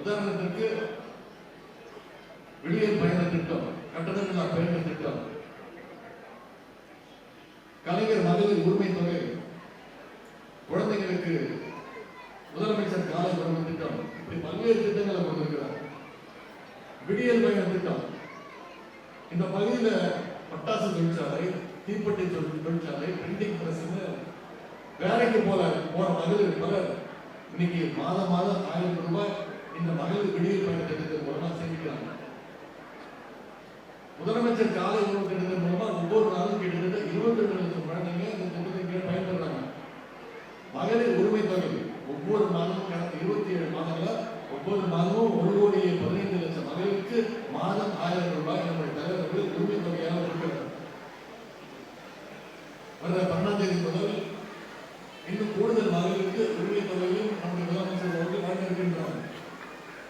உதாரணத்திற்கு விடியல் பயண திட்டம் கட்டணங்களா பயண திட்டம். கலைஞர் மகளிர் உரிமை தொகை. குழந்தைகளுக்கு முதலமைச்சர் கால உணவு திட்டம். இப்படி பல்வேறு திட்டங்களை கொண்டிருக்கிறார். விடியல் பயண திட்டம். இந்த பகுதியில பட்டாசு தொழிற்சாலை தீப்பெட்டி தொழிற்சாலை பிரிண்டிங் பிரஸ்ன்னு வேலைக்கு போல போன மகளிர் பலர் இன்னைக்கு மாதம் மாதம் ஆயிரம் இந்த மகளிர் விடியல் பயண திட்டத்தின் மூலமா சேமிக்கிறாங்க முதலமைச்சர் காலை உணவு திட்டத்தின் மூலமா ஒவ்வொரு நாளும் கிட்டத்தட்ட இருபத்தி ரெண்டு லட்சம் குழந்தைங்க இந்த திட்டத்தின் கீழ் பயன்படுறாங்க மகளிர் உரிமை தொகை ஒவ்வொரு மாதமும் கடந்த இருபத்தி ஏழு மாதங்கள ஒவ்வொரு மாதமும் ஒரு கோடியே பதினைந்து லட்சம் மகளிருக்கு மாதம் ஆயிரம் ரூபாய் நம்முடைய தலைவர்கள் உரிமை தொகையாக கொடுக்கிறார் வர பன்னெண்டாம் தேதி முதல்